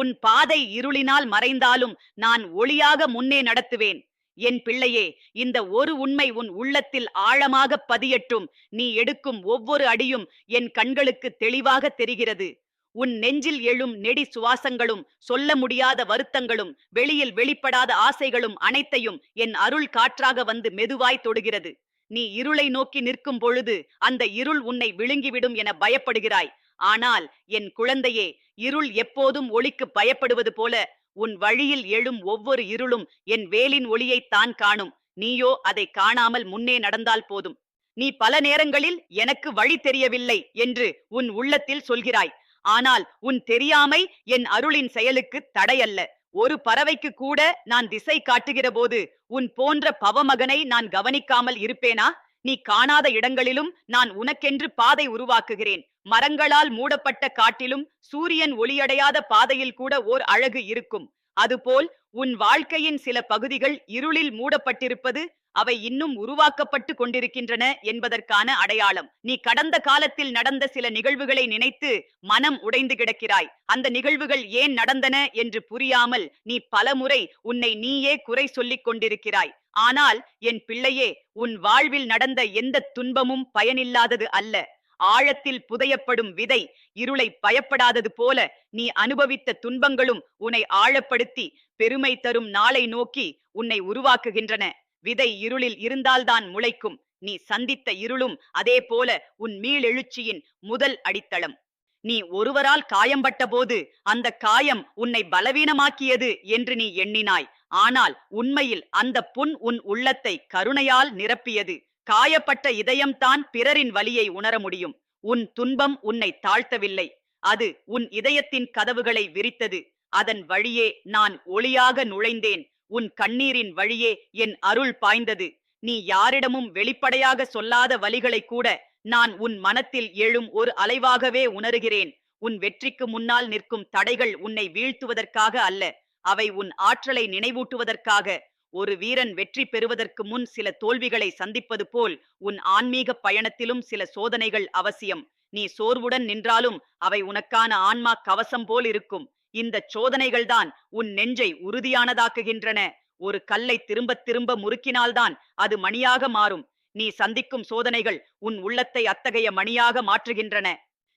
உன் பாதை இருளினால் மறைந்தாலும் நான் ஒளியாக முன்னே நடத்துவேன். என் பிள்ளையே இந்த ஒரு உண்மை உன் உள்ளத்தில் ஆழமாக பதியட்டும். நீ எடுக்கும் ஒவ்வொரு அடியும் என் கண்களுக்கு தெளிவாக தெரிகிறது. உன் நெஞ்சில் எழும் நெடி சுவாசங்களும் சொல்ல முடியாத வருத்தங்களும் வெளியில் வெளிப்படாத ஆசைகளும் அனைத்தையும் என் அருள் காற்றாக வந்து மெதுவாய் தொடுகிறது. நீ இருளை நோக்கி நிற்கும் பொழுது அந்த இருள் உன்னை விழுங்கிவிடும் என பயப்படுகிறாய். ஆனால் என் குழந்தையே இருள் எப்போதும் ஒளிக்கு பயப்படுவது போல உன் வழியில் எழும் ஒவ்வொரு இருளும் என் வேலின் ஒளியைத்தான் காணும். நீயோ அதை காணாமல் முன்னே நடந்தால் போதும். நீ பல நேரங்களில் எனக்கு வழி தெரியவில்லை என்று உன் உள்ளத்தில் சொல்கிறாய். ஆனால் உன் தெரியாமை என் அருளின் செயலுக்கு தடையல்ல. ஒரு பறவைக்கு கூட நான் திசை காட்டுகிற போது உன் போன்ற பவமகனை நான் கவனிக்காமல் இருப்பேனா? நீ காணாத இடங்களிலும் நான் உனக்கென்று பாதை உருவாக்குகிறேன். மரங்களால் மூடப்பட்ட காட்டிலும் சூரியன் ஒளியடையாத பாதையில் கூட ஓர் அழகு இருக்கும். அதுபோல் உன் வாழ்க்கையின் சில பகுதிகள் இருளில் மூடப்பட்டிருப்பது அவை இன்னும் உருவாக்கப்பட்டு கொண்டிருக்கின்றன என்பதற்கான அடையாளம். நீ கடந்த காலத்தில் நடந்த சில நிகழ்வுகளை நினைத்து மனம் உடைந்து கிடக்கிறாய். அந்த நிகழ்வுகள் ஏன் நடந்தன என்று புரியாமல் நீ பலமுறை உன்னை நீயே குறை சொல்லிக் கொண்டிருக்கிறாய். ஆனால் என் பிள்ளையே உன் வாழ்வில் நடந்த எந்த துன்பமும் பயனில்லாதது அல்ல. ஆழத்தில் புதையப்படும் விதை இருளை பயப்படாதது போல நீ அனுபவித்த துன்பங்களும் உன்னை ஆழப்படுத்தி பெருமை தரும் நாளை நோக்கி உன்னை உருவாக்குகின்றன. விதை இருளில் இருந்தால்தான் முளைக்கும். நீ சந்தித்த இருளும் அதே போல உன் மீளெழுச்சியின் முதல் அடித்தளம். நீ ஒருவரால் காயம்பட்ட போது அந்த காயம் உன்னை பலவீனமாக்கியது என்று நீ எண்ணினாய். ஆனால் உண்மையில் அந்த புண் உன் உள்ளத்தை கருணையால் நிரப்பியது. காயப்பட்ட இதயம்தான் பிறரின் வலியை உணர முடியும். உன் துன்பம் உன்னை தாழ்த்தவில்லை. அது உன் இதயத்தின் கதவுகளை விரித்தது. அதன் வழியே நான் ஒளியாக நுழைந்தேன். உன் கண்ணீரின் வழியே என் அருள் பாய்ந்தது. நீ யாரிடமும் வெளிப்படையாக சொல்லாத வழிகளை கூட நான் உன் மனத்தில் எழும் ஒரு அலைவாகவே உணர்கிறேன். உன் வெற்றிக்கு முன்னால் நிற்கும் தடைகள் உன்னை வீழ்த்துவதற்காக அல்ல. அவை உன் ஆற்றலை நினைவூட்டுவதற்காக. ஒரு வீரன் வெற்றி பெறுவதற்கு முன் சில தோல்விகளை சந்திப்பது போல் உன் ஆன்மீக பயணத்திலும் சில சோதனைகள் அவசியம். நீ சோர்வுடன் நின்றாலும் அவை உனக்கான ஆன்மா கவசம் போல் இருக்கும். இந்த சோதனைகள்தான் உன் நெஞ்சை உறுதியானதாக்குகின்றன. ஒரு கல்லை திரும்ப திரும்ப முறுக்கினால்தான் அது மணியாக மாறும். நீ சந்திக்கும் சோதனைகள் உன் உள்ளத்தை அத்தகைய மணியாக மாற்றுகின்றன.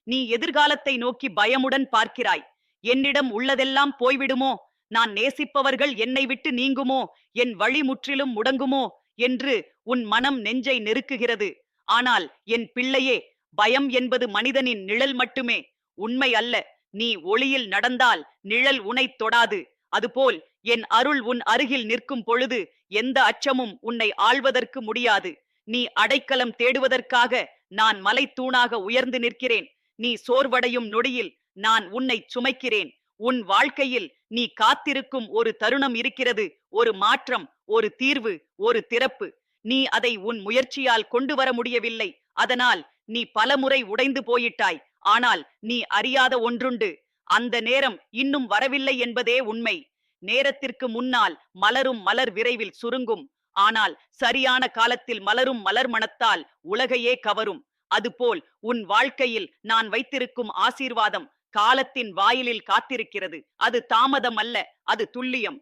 நீ எதிர்காலத்தை நோக்கி பயமுடன் பார்க்கிறாய். என்னிடம் உள்ளதெல்லாம் போய்விடுமோ? நான் நேசிப்பவர்கள் என்னை விட்டு நீங்குமோ? என் வழி முற்றிலும் முடங்குமோ? என்று உன் மனம் நெஞ்சை நெருக்குகிறது. ஆனால் என் பிள்ளையே பயம் என்பது மனிதனின் நிழல் மட்டுமே. உண்மை அல்ல நீ ஒளியில் நடந்தால் நிழல் உனைத் தொடாது. அதுபோல் என் அருள் உன் அருகில் நிற்கும் பொழுது எந்த அச்சமும் உன்னை ஆள்வதற்கு முடியாது. நீ அடைக்கலம் தேடுவதற்காக நான் மலை தூணாக உயர்ந்து நிற்கிறேன். நீ சோர்வடையும் நொடியில் நான் உன்னை சுமைக்கிறேன். உன் வாழ்க்கையில் நீ காத்திருக்கும் ஒரு தருணம் இருக்கிறது ஒரு மாற்றம் ஒரு தீர்வு ஒரு திறப்பு. நீ அதை உன் முயற்சியால் கொண்டு வர முடியவில்லை. அதனால் நீ பலமுறை உடைந்து போயிட்டாய். ஆனால் நீ அறியாத ஒன்றுண்டு. அந்த நேரம் இன்னும் வரவில்லை என்பதே உண்மை. நேரத்திற்கு முன்னால் மலரும் மலர் விரைவில் சுருங்கும். ஆனால் சரியான காலத்தில் மலரும் மலர் மணத்தால் உலகையே கவரும். அதுபோல் உன் வாழ்க்கையில் நான் வைத்திருக்கும் ஆசீர்வாதம் காலத்தின் வாயிலில் காத்திருக்கிறது. அது தாமதம் அல்ல அது துல்லியம்.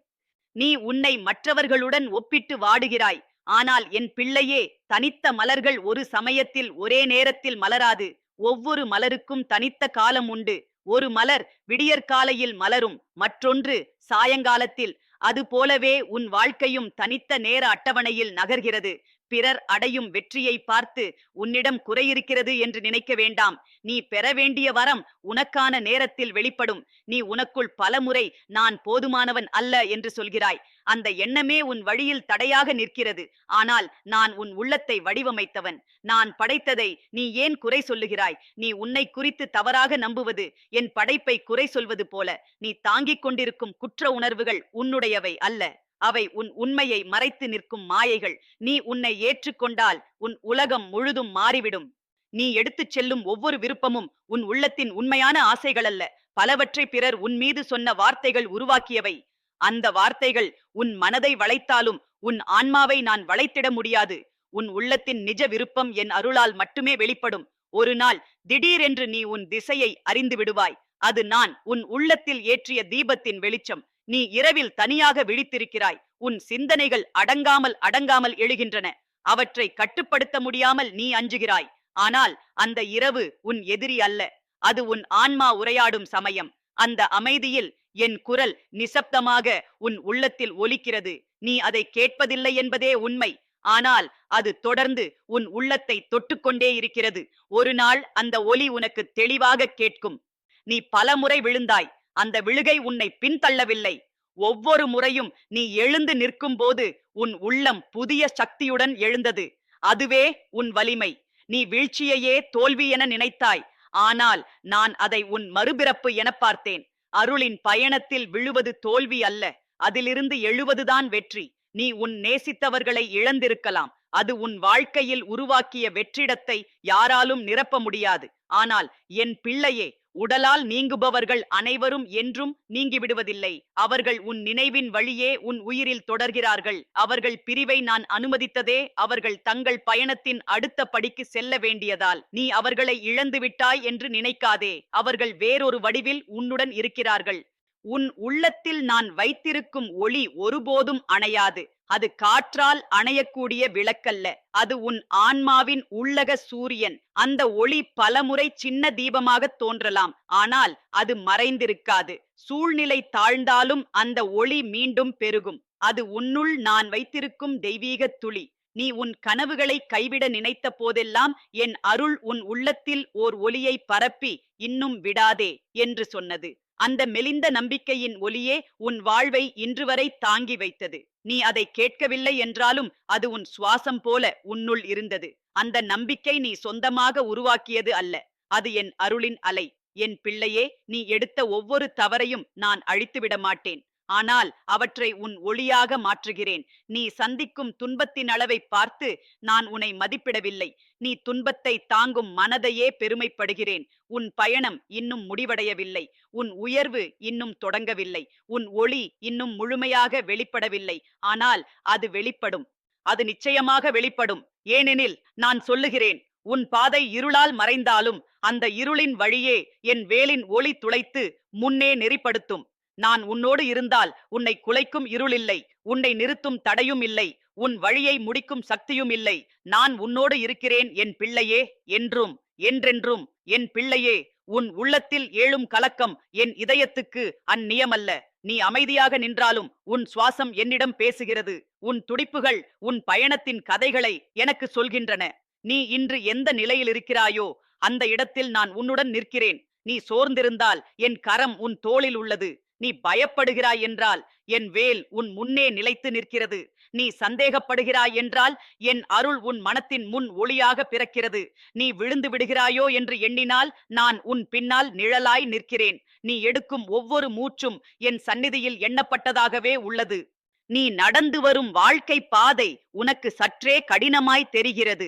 நீ உன்னை மற்றவர்களுடன் ஒப்பிட்டு வாடுகிறாய். ஆனால் என் பிள்ளையே தனித்த மலர்கள் ஒரு சமயத்தில் ஒரே நேரத்தில் மலராது. ஒவ்வொரு மலருக்கும் தனித்த காலம் உண்டு. ஒரு மலர் விடியற்காலையில் மலரும் மற்றொன்று சாயங்காலத்தில். அது போலவே உன் வாழ்க்கையும் தனித்த நேர அட்டவணையில் நகர்கிறது. பிறர் அடையும் வெற்றியை பார்த்து உன்னிடம் குறையிருக்கிறது என்று நினைக்க வேண்டாம். நீ பெற வேண்டிய வரம் உனக்கான நேரத்தில் வெளிப்படும். நீ உனக்குள் பலமுறை நான் போதுமானவன் அல்ல என்று சொல்கிறாய். அந்த எண்ணமே உன் வழியில் தடையாக நிற்கிறது. ஆனால் நான் உன் உள்ளத்தை வடிவமைத்தவன். நான் படைத்ததை நீ ஏன் குறை சொல்லுகிறாய்? நீ உன்னை குறித்து தவறாக நம்புவது என் படைப்பை குறை சொல்வது போல. நீ தாங்கிக் கொண்டிருக்கும் குற்ற உணர்வுகள் உன்னுடையவை அல்ல. அவை உன் உண்மையை மறைத்து நிற்கும் மாயைகள். நீ உன்னை ஏற்றுக்கொண்டால் உன் உலகம் முழுதும் மாறிவிடும். நீ எடுத்துச் செல்லும் ஒவ்வொரு விருப்பமும் உன் உள்ளத்தின் உண்மையான ஆசைகள் அல்ல. பலவற்றை பிறர் உன் மீது சொன்ன வார்த்தைகள் உருவாக்கியவை. அந்த வார்த்தைகள் உன் மனதை வளைத்தாலும் உன் ஆன்மாவை நான் வளைத்திட முடியாது. உன் உள்ளத்தின் நிஜ விருப்பம் என் அருளால் மட்டுமே வெளிப்படும். ஒரு நாள் திடீரென்று நீ உன் திசையை அறிந்து விடுவாய். அது நான் உன் உள்ளத்தில் ஏற்றிய தீபத்தின் வெளிச்சம். நீ இரவில் தனியாக விழித்திருக்கிறாய். உன் சிந்தனைகள் அடங்காமல் அடங்காமல் எழுகின்றன. அவற்றை கட்டுப்படுத்த முடியாமல் நீ அஞ்சுகிறாய். ஆனால் அந்த இரவு உன் எதிரி அல்ல. அது உன் ஆன்மா உரையாடும் சமயம். அந்த அமைதியில் என் குரல் நிசப்தமாக உன் உள்ளத்தில் ஒலிக்கிறது. நீ அதை கேட்பதில்லை என்பதே உண்மை. ஆனால் அது தொடர்ந்து உன் உள்ளத்தை தொட்டுக்கொண்டே இருக்கிறது. ஒரு நாள் அந்த ஒலி உனக்கு தெளிவாக கேட்கும். நீ பலமுறை விழுந்தாய். அந்த விழுகை உன்னை பின்தள்ளவில்லை. ஒவ்வொரு முறையும் நீ எழுந்து நிற்கும் போது உன் உள்ளம் புதிய சக்தியுடன் எழுந்தது. அதுவே உன் வலிமை. நீ வீழ்ச்சியையே தோல்வி என நினைத்தாய். ஆனால் நான் அதை உன் மறுபிறப்பு என பார்த்தேன். அருளின் பயணத்தில் விழுவது தோல்வி அல்ல. அதிலிருந்து எழுவதுதான் வெற்றி. நீ உன் நேசித்தவர்களை இழந்திருக்கலாம். அது உன் வாழ்க்கையில் உருவாக்கிய வெற்றிடத்தை யாராலும் நிரப்ப முடியாது. ஆனால் என் பிள்ளையே உடலால் நீங்குபவர்கள் அனைவரும் என்றும் நீங்கிவிடுவதில்லை. அவர்கள் உன் நினைவின் வழியே உன் உயிரில் தொடர்கிறார்கள். அவர்கள் பிரிவை நான் அனுமதித்ததே அவர்கள் தங்கள் பயணத்தின் அடுத்த படிக்கு செல்ல வேண்டியதால். நீ அவர்களை இழந்து விட்டாய் என்று நினைக்காதே. அவர்கள் வேறொரு வடிவில் உன்னுடன் இருக்கிறார்கள். உன் உள்ளத்தில் நான் வைத்திருக்கும் ஒளி ஒருபோதும் அணையாது. அது காற்றால் அணையக்கூடிய விளக்கல்ல. அது உன் ஆன்மாவின் உள்ளக சூரியன். அந்த ஒளி பலமுறை சின்ன தீபமாக தோன்றலாம். ஆனால் அது மறைந்திருக்காது. சூழ்நிலை தாழ்ந்தாலும் அந்த ஒளி மீண்டும் பெருகும். அது உன்னுள் நான் வைத்திருக்கும் தெய்வீக துளி. நீ உன் கனவுகளை கைவிட நினைத்த போதெல்லாம் என் அருள் உன் உள்ளத்தில் ஓர் ஒலியை பரப்பி இன்னும் விடாதே என்று சொன்னது. அந்த மெலிந்த நம்பிக்கையின் ஒலியே உன் வாழ்வை இன்று வரை தாங்கி வைத்தது. நீ அதை கேட்கவில்லை என்றாலும் அது உன் சுவாசம் போல உன்னுள் இருந்தது. அந்த நம்பிக்கை நீ சொந்தமாக உருவாக்கியது அல்ல. அது என் அருளின் அலை. என் பிள்ளையே நீ எடுத்த ஒவ்வொரு தவறையும் நான் அழித்துவிட மாட்டேன் ஆனால் அவற்றை உன் ஒளியாக மாற்றுகிறேன். நீ சந்திக்கும் துன்பத்தின் அளவை பார்த்து நான் உன்னை மதிப்பிடவில்லை. நீ துன்பத்தை தாங்கும் மனதையே பெருமைப்படுகிறேன். உன் பயணம் இன்னும் முடிவடையவில்லை. உன் உயர்வு இன்னும் தொடங்கவில்லை. உன் ஒளி இன்னும் முழுமையாக வெளிப்படவில்லை. ஆனால் அது வெளிப்படும். அது நிச்சயமாக வெளிப்படும். ஏனெனில் நான் சொல்லுகிறேன் உன் பாதை இருளால் மறைந்தாலும் அந்த இருளின் வழியே என் வேலின் ஒளி துளைத்து முன்னே நெறிப்படுத்தும். நான் உன்னோடு இருந்தால் உன்னை குலைக்கும் இருளில்லை உன்னை நிறுத்தும் தடையும் இல்லை உன் வழியை முடிக்கும் சக்தியும் இல்லை. நான் உன்னோடு இருக்கிறேன் என் பிள்ளையே என்றும் என்றென்றும் என் பிள்ளையே உன் உள்ளத்தில் ஏழும் கலக்கம் என் இதயத்துக்கு அந்நியமல்ல. நீ அமைதியாக நின்றாலும் உன் சுவாசம் என்னிடம் பேசுகிறது உன் துடிப்புகள் உன் பயணத்தின் கதைகளை எனக்கு சொல்கின்றன. நீ இன்று எந்த நிலையில் இருக்கிறாயோ அந்த இடத்தில் நான் உன்னுடன் நிற்கிறேன். நீ சோர்ந்திருந்தால் என் கரம் உன் தோளில் உள்ளது. நீ பயப்படுகிறாய் என்றால் என் வேல் உன் முன்னே நிலைத்து நிற்கிறது. நீ சந்தேகப்படுகிறாய் என்றால் என் அருள் உன் மனத்தின் முன் ஒளியாக பிறக்கிறது. நீ விழுந்து விடுகிறாயோ என்று எண்ணினால் நான் உன் பின்னால் நிழலாய் நிற்கிறேன். நீ எடுக்கும் ஒவ்வொரு மூச்சும் என் சந்நிதியில் எண்ணப்பட்டதாகவே உள்ளது. நீ நடந்து வரும் வாழ்க்கை பாதை உனக்கு சற்றே கடினமாய் தெரிகிறது.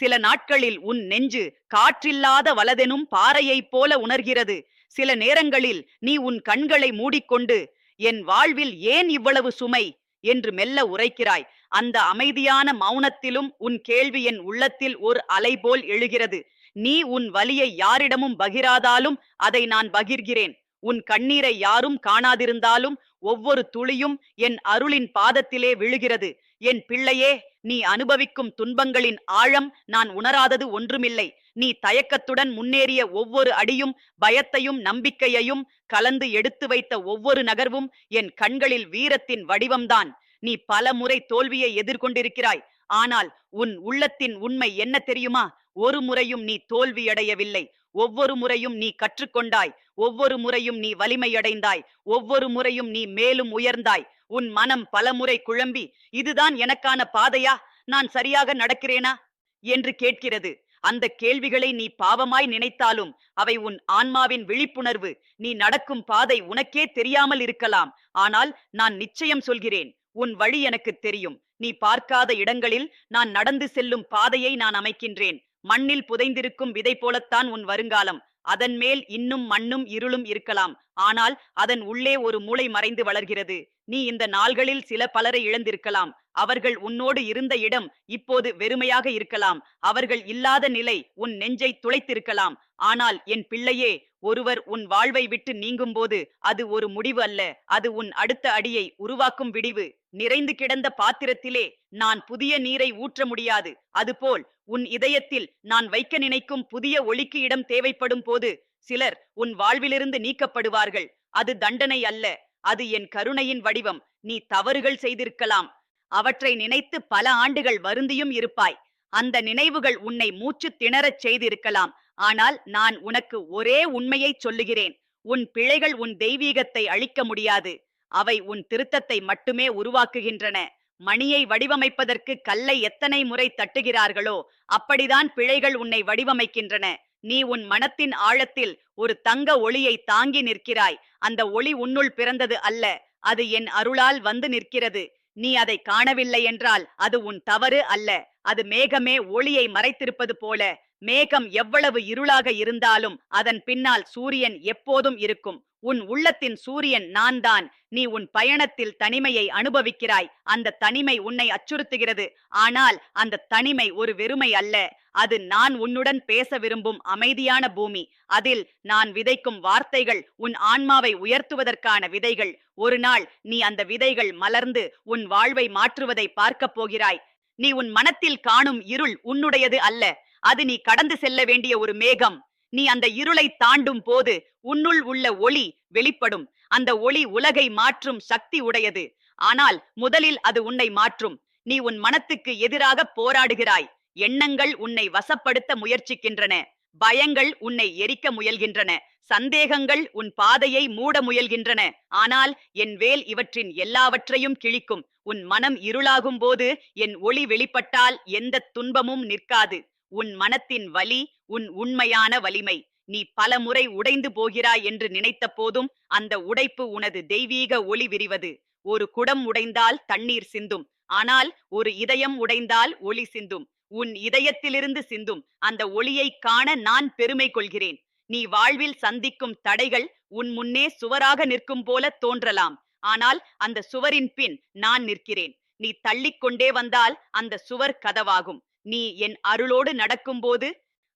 சில நாட்களில் உன் நெஞ்சு காற்றில்லாத வலதெனும் பாறையைப் போல உணர்கிறது. சில நேரங்களில் நீ உன் கண்களை மூடிக்கொண்டு என் வாழ்வில் ஏன் இவ்வளவு சுமை என்று மெல்ல உரைக்கிறாய். அந்த அமைதியான மௌனத்திலும் உன் கேள்வி என் உள்ளத்தில் ஒரு அலை போல் எழுகிறது. நீ உன் வலியை யாரிடமும் பகிராதாலும் அதை நான் பகிர்கிறேன். உன் கண்ணீரை யாரும் காணாதிருந்தாலும் ஒவ்வொரு துளியும் என் அருளின் பாதத்திலே விழுகிறது. என் பிள்ளையே நீ அனுபவிக்கும் துன்பங்களின் ஆழம் நான் உணராதது ஒன்றுமில்லை. நீ தயக்கத்துடன் முன்னேறிய ஒவ்வொரு அடியும் பயத்தையும் நம்பிக்கையையும் கலந்து எடுத்து வைத்த ஒவ்வொரு நகர்வும் என் கண்களில் வீரத்தின் வடிவம்தான். நீ பல முறை தோல்வியை எதிர்கொண்டிருக்கிறாய். ஆனால் உன் உள்ளத்தின் உண்மை என்ன தெரியுமா? ஒரு முறையும் நீ தோல்வியடையவில்லை. ஒவ்வொரு முறையும் நீ கற்றுக்கொண்டாய். ஒவ்வொரு முறையும் நீ வலிமையடைந்தாய். ஒவ்வொரு முறையும் நீ மேலும் உயர்ந்தாய். உன் மனம் பலமுறை குழம்பி இதுதான் எனக்கான பாதையா? நான் சரியாக நடக்கிறேனா? என்று கேட்கிறது. அந்த கேள்விகளை நீ பாவமாய் நினைத்தாலும் அவை உன் ஆன்மாவின் விழிப்புணர்வு. நீ நடக்கும் பாதை உனக்கே தெரியாமல் இருக்கலாம். ஆனால் நான் நிச்சயம் சொல்கிறேன் உன் வழி எனக்கு தெரியும். நீ பார்க்காத இடங்களில் நான் நடந்து செல்லும் பாதையை நான் அமைக்கின்றேன். மண்ணில் புதைந்திருக்கும் விதை போலத்தான் உன் வருங்காலம். அதன் மேல் இன்னும் மண்ணும் இருளும் இருக்கலாம். ஆனால் அதன் உள்ளே ஒரு மூளை மறைந்து வளர்கிறது. நீ இந்த நாள்களில் சில பலரை இழந்திருக்கலாம். அவர்கள் உன்னோடு இருந்த இடம் இப்போது வெறுமையாக இருக்கலாம். அவர்கள் இல்லாத நிலை உன் நெஞ்சை துளைத்திருக்கலாம். ஆனால் என் பிள்ளையே ஒருவர் உன் வாழ்வை விட்டு நீங்கும்போது அது ஒரு முடிவு அல்ல. அது உன் அடுத்த அடியை உருவாக்கும் விடிவு. நிறைந்து கிடந்த பாத்திரத்திலே நான் புதிய நீரை ஊற்ற முடியாது. அதுபோல் உன் இதயத்தில் நான் வைக்க நினைக்கும் புதிய ஒளிக்கு இடம் தேவைப்படும் போது சிலர் உன் வாழ்விலிருந்து நீக்கப்படுவார்கள். அது தண்டனை அல்ல. அது என் கருணையின் வடிவம். நீ தவறுகள் செய்திருக்கலாம். அவற்றை நினைத்து பல ஆண்டுகள் வருந்தியும் இருப்பாய். அந்த நினைவுகள் உன்னை மூச்சு திணறச் செய்திருக்கலாம். ஆனால் நான் உனக்கு ஒரே உண்மையை சொல்லுகிறேன். உன் பிழைகள் உன் தெய்வீகத்தை அழிக்க முடியாது. அவை உன் திருத்தத்தை மட்டுமே உருவாக்குகின்றன. மணியை வடிவமைப்பதற்கு கல்லை எத்தனை முறை தட்டுகிறார்களோ அப்படிதான் பிழைகள் உன்னை வடிவமைக்கின்றன. நீ உன் மனத்தின் ஆழத்தில் ஒரு தங்க ஒளியை தாங்கி நிற்கிறாய். அந்த ஒளி உன்னுள் பிறந்தது அல்ல அது என் அருளால் வந்து நிற்கிறது. நீ அதை காணவில்லை என்றால் அது உன் தவறு அல்ல. அது மேகமே ஒளியை மறைத்திருப்பது போல. மேகம் எவ்வளவு இருளாக இருந்தாலும் அதன் பின்னால் சூரியன் எப்போதும் இருக்கும். உன் உள்ளத்தின் சூரியன் நான் தான் நீ உன் பயணத்தில் தனிமையை அனுபவிக்கிறாய். அந்த தனிமை உன்னை அச்சுறுத்துகிறது. ஆனால் அந்த தனிமை ஒரு வெறுமை அல்ல. அது நான் உன்னுடன் பேச விரும்பும் அமைதியான பூமி. அதில் நான் விதைக்கும் வார்த்தைகள் உன் ஆன்மாவை உயர்த்துவதற்கான விதைகள். ஒரு நாள் நீ அந்த விதைகள் மலர்ந்து உன் வாழ்வை மாற்றுவதை பார்க்கப் போகிறாய். நீ உன் மனத்தில் காணும் இருள் உன்னுடையது அல்ல. அது நீ கடந்து செல்ல வேண்டிய ஒரு மேகம். நீ அந்த இருளை தாண்டும் போது உன்னுள் உள்ள ஒளி வெளிப்படும். அந்த ஒளி உலகை மாற்றும் சக்தி உடையது. ஆனால் முதலில் அது உன்னை மாற்றும். நீ உன் மனத்துக்கு எதிராக போராடுகிறாய். எண்ணங்கள் உன்னை வசப்படுத்த முயற்சிக்கின்றன. பயங்கள் உன்னை எரிக்க முயல்கின்றன. சந்தேகங்கள் உன் பாதையை மூட முயல்கின்றன. ஆனால் என் வேல் இவற்றின் எல்லாவற்றையும் கிழிக்கும். உன் மனம் இருளாகும் போது என் ஒளி வெளிப்பட்டால் எந்த துன்பமும் நிற்காது. உன் மனத்தின் வலி உன் உண்மையான வலிமை. நீ பலமுறை உடைந்து போகிறாய் என்று நினைத்த போதும் அந்த உடைப்பு உனது தெய்வீக ஒளி விரிவது. ஒரு குடம் உடைந்தால் தண்ணீர் சிந்தும். ஆனால் ஒரு இதயம் உடைந்தால் ஒளி சிந்தும். உன் இதயத்திலிருந்து சிந்தும். அந்த ஒளியை காண நான் பெருமை கொள்கிறேன். நீ வாழ்வில் சந்திக்கும் தடைகள் உன் முன்னே சுவராக நிற்கும் போல தோன்றலாம். ஆனால் அந்த சுவரின் பின் நான் நிற்கிறேன். நீ தள்ளிக்கொண்டே வந்தால் அந்த சுவர் கதவாகும். நீ என் அருளோடு நடக்கும்போது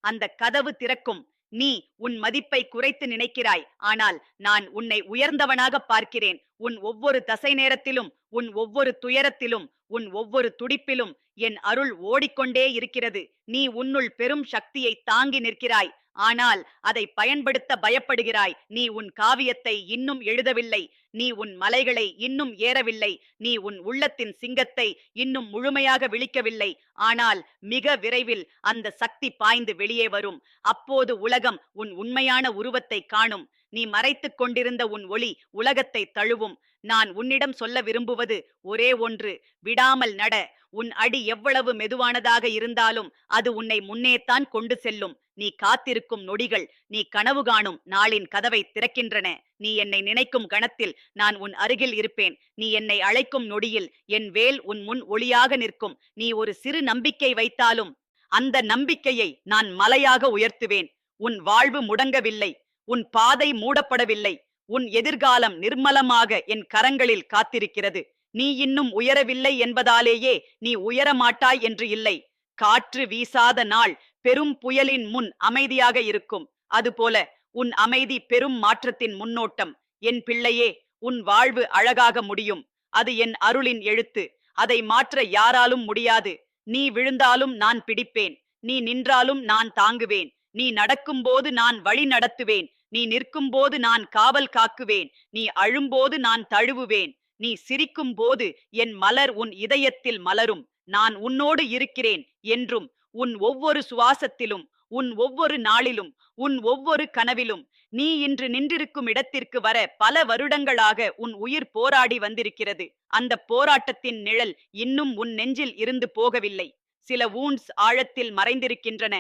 அந்த கதவு திறக்கும். நீ உன் மதிப்பை குறைத்து நினைக்கிறாய். ஆனால் நான் உன்னை உயர்ந்தவனாக பார்க்கிறேன். உன் ஒவ்வொரு தசை நேரத்திலும் உன் ஒவ்வொரு துயரத்திலும் உன் ஒவ்வொரு துடிப்பிலும் என் அருள் ஓடிக்கொண்டே இருக்கிறது. நீ உன்னுள் பெரும் சக்தியை தாங்கி நிற்கிறாய். ஆனால் அதை பயன்படுத்த பயப்படுகிறாய். நீ உன் காவியத்தை இன்னும் எழுதவில்லை. நீ உன் மலைகளை இன்னும் ஏறவில்லை. நீ உன் உள்ளத்தின் சிங்கத்தை இன்னும் முழுமையாக விழிக்கவில்லை. ஆனால் மிக விரைவில் அந்த சக்தி பாய்ந்து வெளியே வரும். அப்போது உலகம் உன் உண்மையான உருவத்தை காணும். நீ மறைத்துக் கொண்டிருந்த உன் ஒளி உலகத்தை தழுவும். நான் உன்னிடம் சொல்ல விரும்புவது ஒரே ஒன்று. விடாமல் நட. உன் அடி எவ்வளவு மெதுவானதாக இருந்தாலும் அது உன்னை முன்னேத்தான் கொண்டு செல்லும். நீ காத்திருக்கும் நொடிகள் நீ கனவு காணும் நாளின் கதவை திறக்கின்றன. நீ என்னை நினைக்கும் கணத்தில் நான் உன் அருகில் இருப்பேன். நீ என்னை அழைக்கும் நொடியில் என் வேல் உன் முன் ஒளியாக நிற்கும். நீ ஒரு சிறு நம்பிக்கை வைத்தாலும் அந்த நம்பிக்கையை நான் மலையாக உயர்த்துவேன். உன் வாழ்வு முடங்கவில்லை. உன் பாதை மூடப்படவில்லை. உன் எதிர்காலம் நிர்மலமாக என் கரங்களில் காத்திருக்கிறது. நீ இன்னும் உயரவில்லை என்பதாலேயே நீ உயரமாட்டாய் என்று இல்லை. காற்று வீசாத நாள் பெரும் புயலின் முன் அமைதியாக இருக்கும். அதுபோல உன் அமைதி பெரும் மாற்றத்தின் முன்னோட்டம். என் பிள்ளையே உன் வாழ்வு அழகாக முடியும். அது என் அருளின் எழுத்து. அதை மாற்ற யாராலும் முடியாது. நீ விழுந்தாலும் நான் பிடிப்பேன். நீ நின்றாலும் நான் தாங்குவேன். நீ நடக்கும்போது நான் வழி நடத்துவேன். நீ நிற்கும்போது நான் காவல் காக்குவேன். நீ அழும்போது நான் தழுவுவேன். நீ சிரிக்கும் போது என் மலர் உன் இதயத்தில் மலரும். நான் உன்னோடு இருக்கிறேன் என்றும் உன் ஒவ்வொரு சுவாசத்திலும் உன் ஒவ்வொரு நாளிலும் உன் ஒவ்வொரு கனவிலும் நீ இன்று நின்றிருக்கும் இடத்திற்கு வர பல வருடங்களாக உன் உயிர் போராடி வந்திருக்கிறது. அந்த போராட்டத்தின் நிழல் இன்னும் உன் நெஞ்சில் இருந்து போகவில்லை. சில வூண்ட்ஸ் ஆழத்தில் மறைந்திருக்கின்றன.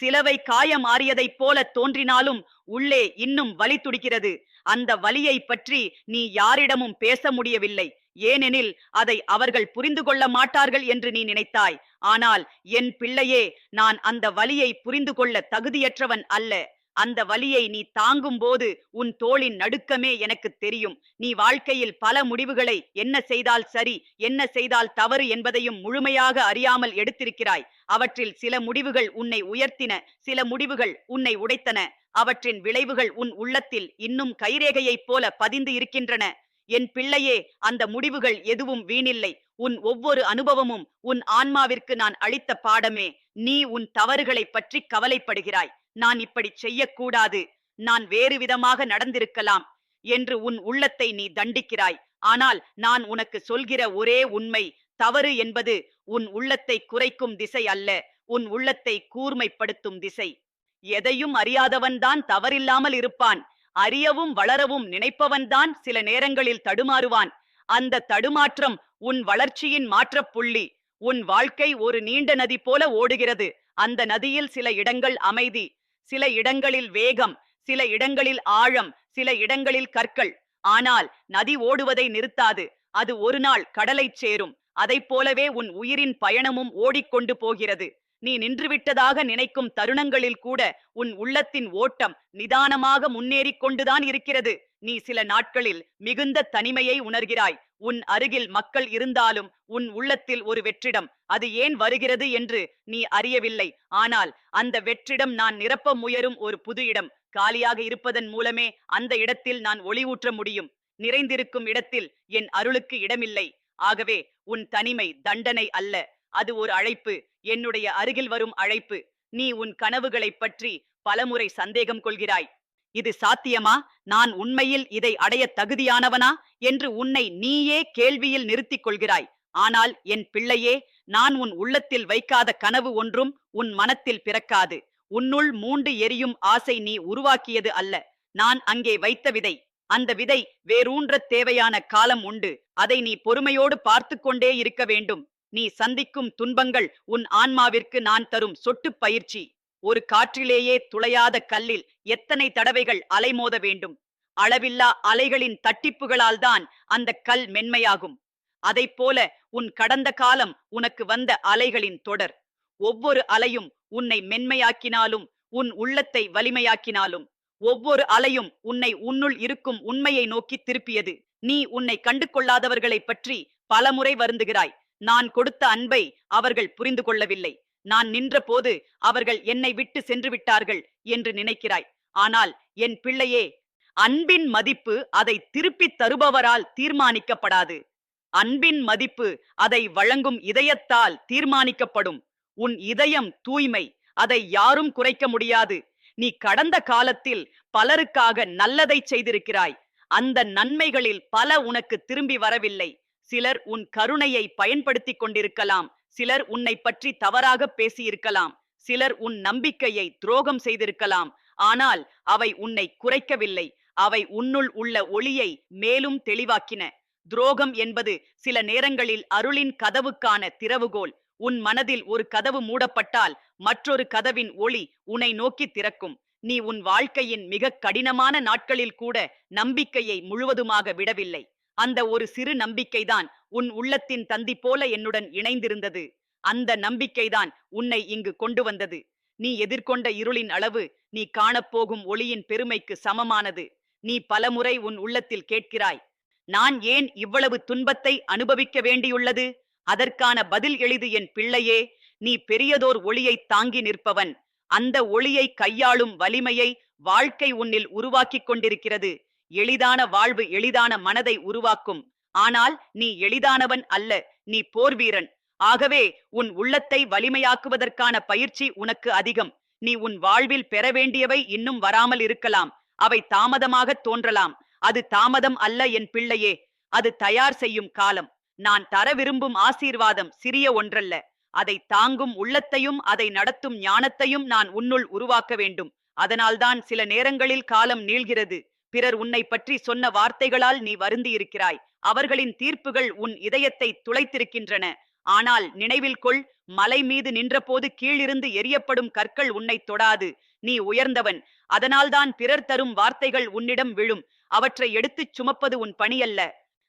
சிலவை காயமாறியதைப் போல தோன்றினாலும் உள்ளே இன்னும் வலி துடிக்கிறது. அந்த வலியை பற்றி நீ யாரிடமும் பேச முடியவில்லை. ஏனெனில் அதை அவர்கள் புரிந்து கொள்ள மாட்டார்கள் என்று நீ நினைத்தாய். ஆனால் என் பிள்ளையே நான் அந்த வலியை புரிந்து கொள்ள தகுதியற்றவன் அல்ல. அந்த வலியை நீ தாங்கும் போது உன் தோளின் நடுக்கமே எனக்கு தெரியும். நீ வாழ்க்கையில் பல முடிவுகளை என்ன செய்தால் சரி என்ன செய்தால் தவறு என்பதையும் முழுமையாக அறியாமல் எடுத்திருக்கிறாய். அவற்றில் சில முடிவுகள் உன்னை உயர்த்தின சில முடிவுகள் உன்னை உடைத்தன. அவற்றின் விளைவுகள் உன் உள்ளத்தில் இன்னும் கைரேகையைப் போல பதிந்து இருக்கின்றன. என் பிள்ளையே அந்த முடிவுகள் எதுவும் வீணில்லை. உன் ஒவ்வொரு அனுபவமும் உன் ஆன்மாவிற்கு நான் அளித்த பாடமே. நீ உன் தவறுகளைப் பற்றி கவலைப்படுகிறாய். நான் இப்படி செய்யக்கூடாது. நான் வேறு விதமாக நடந்திருக்கலாம் என்று உன் உள்ளத்தை நீ தண்டிக்கிறாய். ஆனால் நான் உனக்கு சொல்கிற ஒரே உண்மை தவறு என்பது உன் உள்ளத்தை குறைக்கும் திசை அல்ல உன் உள்ளத்தை கூர்மைப்படுத்தும் திசை. எதையும் அறியாதவன்தான் தவறில்லாமல் இருப்பான். அறியவும் வளரவும் நினைப்பவன்தான் சில நேரங்களில் தடுமாறுவான். அந்த தடுமாற்றம் உன் வளர்ச்சியின் மாற்றப் புள்ளி. உன் வாழ்க்கை ஒரு நீண்ட நதி போல ஓடுகிறது. அந்த நதியில் சில இடங்கள் அமைதி. சில இடங்களில் வேகம். சில இடங்களில் ஆழம். சில இடங்களில் கற்கள். ஆனால் நதி ஓடுவதை நிறுத்தாது. அது ஒரு நாள் கடலைச் சேரும். அதைப் போலவே உன் உயிரின் பயணமும் ஓடிக்கொண்டு போகிறது. நீ நின்றுவிட்டதாக நினைக்கும் தருணங்களில் கூட உன் உள்ளத்தின் ஓட்டம் நிதானமாக முன்னேறிக் கொண்டுதான் இருக்கிறது. நீ சில நாட்களில் மிகுந்த தனிமையை உணர்கிறாய். உன் அருகில் மக்கள் இருந்தாலும் உன் உள்ளத்தில் ஒரு வெற்றிடம். அது ஏன் வருகிறது என்று நீ அறியவில்லை. ஆனால் அந்த வெற்றிடம் நான் நிரப்ப முயரும் ஒரு புது இடம். காலியாக இருப்பதன் மூலமே அந்த இடத்தில் நான் ஒளிவூற்ற முடியும். நிறைந்திருக்கும் இடத்தில் என் அருளுக்கு இடமில்லை. ஆகவே உன் தனிமை தண்டனை அல்ல. அது ஒரு அழைப்பு. என்னுடைய அருகில் வரும் அழைப்பு. நீ உன் கனவுகளைப் பற்றி பலமுறை சந்தேகம் கொள்கிறாய். இது சாத்தியமா? நான் உண்மையில் இதை அடைய தகுதியானவனா? என்று உன்னை நீயே கேள்வியில் நிறுத்திக் கொள்கிறாய். ஆனால் என் பிள்ளையே நான் உன் உள்ளத்தில் வைக்காத கனவு ஒன்றும் உன் மனத்தில் பிறக்காது. உன்னுள் மூண்டு எரியும் ஆசை நீ உருவாக்கியது அல்ல. நான் அங்கே வைத்த விதை. அந்த விதை வேரூன்றத் தேவையான காலம் உண்டு. அதை நீ பொறுமையோடு பார்த்து கொண்டே இருக்க வேண்டும். நீ சந்திக்கும் துன்பங்கள் உன் ஆன்மாவிற்கு நான் தரும் சொட்டுப் பயிற்சி. ஒரு காற்றிலேயே துளையாத கல்லில் எத்தனை தடவைகள் அலைமோத வேண்டும்? அளவில்லா அலைகளின் தட்டிப்புகளால் தான் அந்த கல் மென்மையாகும். அதைப் போல உன் கடந்த காலம் உனக்கு வந்த அலைகளின் தொடர். ஒவ்வொரு அலையும் உன்னை மென்மையாக்கினாலும் உன் உள்ளத்தை வலிமையாக்கினாலும் ஒவ்வொரு அலையும் உன்னை உன்னுள் இருக்கும் உண்மையை நோக்கி திருப்பியது. நீ உன்னை கண்டு கொள்ளாதவர்களைப் பற்றி பலமுறை வருந்துகிறாய். நான் கொடுத்த அன்பை அவர்கள் புரிந்து கொள்ளவில்லை. நான் நின்றபோது அவர்கள் என்னை விட்டு சென்று விட்டார்கள் என்று நினைக்கிறாய். ஆனால் என் பிள்ளையே அன்பின் மதிப்பு அதை திருப்பித் தருபவரால் தீர்மானிக்கப்படாது. அன்பின் மதிப்பு அதை வழங்கும் இதயத்தால் தீர்மானிக்கப்படும். உன் இதயம் தூய்மை அதை யாரும் குறைக்க முடியாது. நீ கடந்த காலத்தில் பலருக்காக நல்லதை செய்திருக்கிறாய். அந்த நன்மைகளில் பல உனக்கு திரும்பி வரவில்லை. சிலர் உன் கருணையை பயன்படுத்திக் கொண்டிருக்கலாம். சிலர் உன்னை பற்றி தவறாக பேசியிருக்கலாம். சிலர் உன் நம்பிக்கையை துரோகம் செய்திருக்கலாம். ஆனால் அவை உன்னை குறைக்கவில்லை. அவை உன்னுள் உள்ள ஒளியை மேலும் தெளிவாக்கின. துரோகம் என்பது சில நேரங்களில் அருளின் கதவுக்கான திறவுகோல். உன் மனதில் ஒரு கதவு மூடப்பட்டால் மற்றொரு கதவின் ஒளி உன்னை நோக்கி திறக்கும். நீ உன் வாழ்க்கையின் மிக கடினமான நாட்களில் கூட நம்பிக்கையை முழுவதுமாக விடவில்லை. அந்த ஒரு சிறு நம்பிக்கைதான் உன் உள்ளத்தின் தந்தி போல என்னுடன் இணைந்திருந்தது. அந்த நம்பிக்கைதான் உன்னை இங்கு கொண்டு வந்தது. நீ எதிர்கொண்ட இருளின் அளவு நீ காணப்போகும் ஒளியின் பெருமைக்கு சமமானது. நீ பலமுறை உன் உள்ளத்தில் கேட்கிறாய் நான் ஏன் இவ்வளவு துன்பத்தை அனுபவிக்க வேண்டியுள்ளது? அதற்கான பதில் எளிது என் பிள்ளையே நீ பெரியதோர் ஒளியை தாங்கி நிற்பவன். அந்த ஒளியை கையாளும் வலிமையை வாழ்க்கை உன்னில் உருவாக்கிக் கொண்டிருக்கிறது. எளிதான வாழ்வு எளிதான மனதை உருவாக்கும். ஆனால் நீ எளிதானவன் அல்ல நீ போர் வீரன். ஆகவே உன் உள்ளத்தை வலிமையாக்குவதற்கான பயிற்சி உனக்கு அதிகம். நீ உன் வாழ்வில் பெற வேண்டியவை இன்னும் வராமல் இருக்கலாம். அவை தாமதமாக தோன்றலாம். அது தாமதம் அல்ல என் பிள்ளையே அது தயார் செய்யும் காலம். நான் தர விரும்பும் ஆசீர்வாதம் சிறிய ஒன்றல்ல. அதை தாங்கும் உள்ளத்தையும் அதை நடத்தும் ஞானத்தையும் நான் உன்னுள் உருவாக்க வேண்டும். அதனால்தான் சில நேரங்களில் காலம் நீள்கிறது. பிறர் உன்னை பற்றி சொன்ன வார்த்தைகளால் நீ வருந்தியிருக்கிறாய். அவர்களின் தீர்ப்புகள் உன் இதயத்தை துளைத்திருக்கின்றன. ஆனால் நினைவில் கொள் மலை மீது நின்றபோது கீழிருந்து எரியப்படும் கற்கள் உன்னை தொடாது. நீ உயர்ந்தவன். அதனால்தான் பிறர் தரும் வார்த்தைகள் உன்னிடம் விழும். அவற்றை எடுத்துச் சுமப்பது உன் பணியல்ல.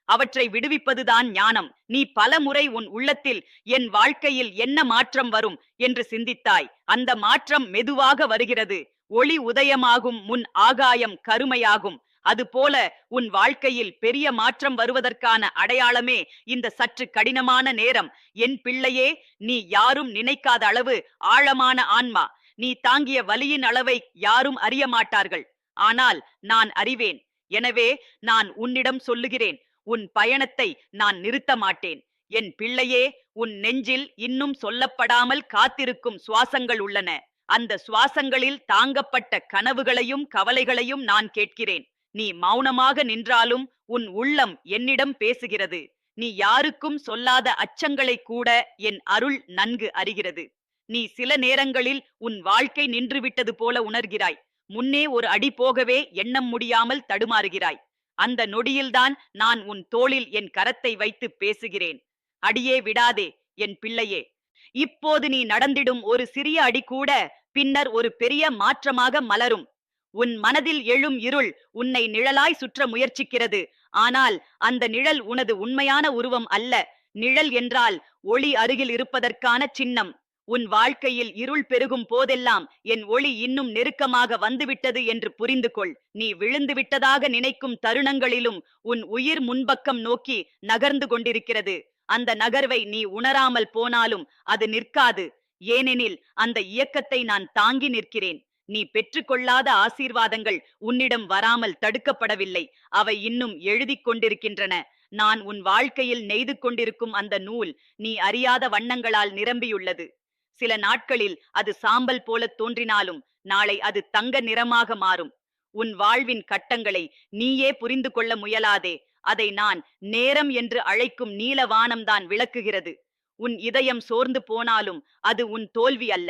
அவற்றை விடுவிப்பதுதான் ஞானம். நீ பல முறை உன் உள்ளத்தில் என் வாழ்க்கையில் என்ன மாற்றம் வரும்? என்று சிந்தித்தாய். அந்த மாற்றம் மெதுவாக வருகிறது. ஒளி உதயமாகும் முன் ஆகாயம் கருமையாகும். அதுபோல உன் வாழ்க்கையில் பெரிய மாற்றம் வருவதற்கான அடையாளமே இந்த சற்று கடினமான நேரம். என் பிள்ளையே நீ யாரும் நினைக்காத அளவு ஆழமான ஆன்மா. நீ தாங்கிய வலியின் அளவை யாரும் அறிய மாட்டார்கள். ஆனால் நான் அறிவேன். எனவே நான் உன்னிடம் சொல்லுகிறேன். உன் பயணத்தை நான் நிறுத்த மாட்டேன். என் பிள்ளையே உன் நெஞ்சில் இன்னும் சொல்லப்படாமல் காத்திருக்கும் சுவாசங்கள் உள்ளன. அந்த சுவாசங்களில் தாங்கப்பட்ட கனவுகளையும் கவலைகளையும் நான் கேட்கிறேன். நீ மௌனமாக நின்றாலும் உன் உள்ளம் என்னிடம் பேசுகிறது. நீ யாருக்கும் சொல்லாத அச்சங்களை கூட என் அருள் நன்கு அறிகிறது. நீ சில நேரங்களில் உன் வாழ்க்கை நின்றுவிட்டது போல உணர்கிறாய். முன்னே ஒரு அடி போகவே எண்ணம் முடியாமல் தடுமாறுகிறாய். அந்த நொடியில்தான் நான் உன் தோளில் என் கரத்தை வைத்து பேசுகிறேன். அடியே விடாதே என் பிள்ளையே. இப்போது நீ நடந்திடும் ஒரு சிறிய அடி கூட பின்னர் ஒரு பெரிய மாற்றமாக மலரும். உன் மனதில் எழும் இருள் உன்னை நிழலாய் சுற்ற முயற்சிக்கிறது. ஆனால் அந்த நிழல் உனது உண்மையான உருவம் அல்ல. நிழல் என்றால் ஒளி அருகில் இருப்பதற்கான சின்னம். உன் வாழ்க்கையில் இருள் பெருகும் போதெல்லாம் என் ஒளி இன்னும் நெருக்கமாக வந்துவிட்டது என்று புரிந்து கொள் நீ விழுந்து விட்டதாக நினைக்கும் தருணங்களிலும் உன் உயிர் முன்பக்கம் நோக்கி நகர்ந்து கொண்டிருக்கிறது. அந்த நகர்வை நீ உணராமல் போனாலும் அது நிற்காது. ஏனெனில் அந்த இயக்கத்தை நான் தாங்கி நிற்கிறேன். நீ பெற்றுக்கொள்ளாத ஆசீர்வாதங்கள் உன்னிடம் வராமல் தடுக்கப்படவில்லை. அவை இன்னும் எழுதிக் கொண்டிருக்கின்றன. நான் உன் வாழ்க்கையில் நெய்து கொண்டிருக்கும் அந்த நூல் நீ அறியாத வண்ணங்களால் நிரம்பியுள்ளது. சில நாட்களில் அது சாம்பல் போல தோன்றினாலும் நாளை அது தங்க நிறமாக மாறும். உன் வாழ்வின் கட்டங்களை நீயே புரிந்து கொள்ள முயலாதே. அதை நான் நேரம் என்று அழைக்கும் நீலவானம்தான் விளக்குகிறது. உன் இதயம் சோர்ந்து போனாலும் அது உன் தோல்வி அல்ல.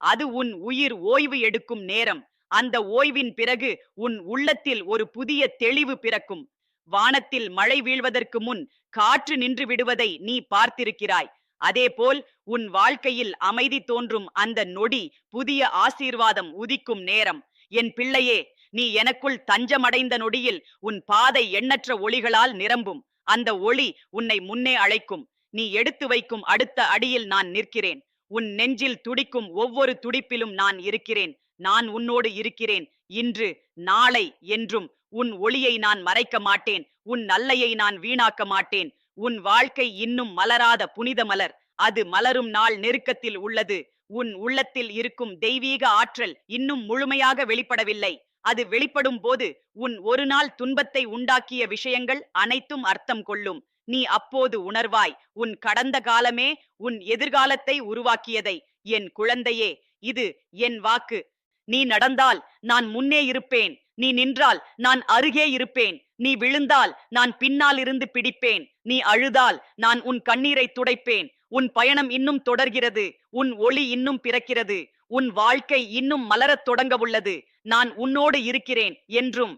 அது உன் உயிர் ஓய்வு எடுக்கும் நேரம். அந்த ஓய்வின் பிறகு உன் உள்ளத்தில் ஒரு புதிய தெளிவு பிறக்கும். வானத்தில் மழை வீழ்வதற்கு முன் காற்று நின்று விடுவதை நீ பார்த்திருக்கிறாய். அதேபோல் உன் வாழ்க்கையில் அமைதி தோன்றும் அந்த நொடி புதிய ஆசீர்வாதம் உதிக்கும் நேரம். என் பிள்ளையே நீ எனக்குள் தஞ்சமடைந்த நொடியில் உன் பாதை எண்ணற்ற ஒளிகளால் நிரம்பும். அந்த ஒளி உன்னை முன்னே அழைக்கும். நீ எடுத்து வைக்கும் அடுத்த அடியில் நான் நிற்கிறேன். உன் நெஞ்சில் துடிக்கும் ஒவ்வொரு துடிப்பிலும் நான் இருக்கிறேன். நான் உன்னோடு இருக்கிறேன். இன்று நாளை என்றும் உன் ஒளியை நான் மறைக்க மாட்டேன். உன் நல்லையை நான் வீணாக்க மாட்டேன். உன் வாழ்க்கை இன்னும் மலராத புனித மலர். அது மலரும் நாள் நெருக்கத்தில் உள்ளது. உன் உள்ளத்தில் இருக்கும் தெய்வீக ஆற்றல் இன்னும் முழுமையாக வெளிப்படவில்லை. அது வெளிப்படும் போது உன் ஒரு நாள் துன்பத்தை உண்டாக்கிய விஷயங்கள் அனைத்தும் அர்த்தம் கொள்ளும். நீ அப்போது உணர்வாய் உன் கடந்த காலமே உன் எதிர்காலத்தை உருவாக்கியதை. என் குழந்தையே இது என் வாக்கு. நீ நடந்தால் நான் முன்னே இருப்பேன். நீ நின்றால் நான் அருகே இருப்பேன். நீ விழுந்தால் நான் பின்னால் இருந்து பிடிப்பேன். நீ அழுதால் நான் உன் கண்ணீரை துடைப்பேன். உன் பயணம் இன்னும் தொடர்கிறது. உன் ஒளி இன்னும் பிறக்கிறது. உன் வாழ்க்கை இன்னும் மலரத் தொடங்க உள்ளது நான் உன்னோடு இருக்கிறேன் என்றும்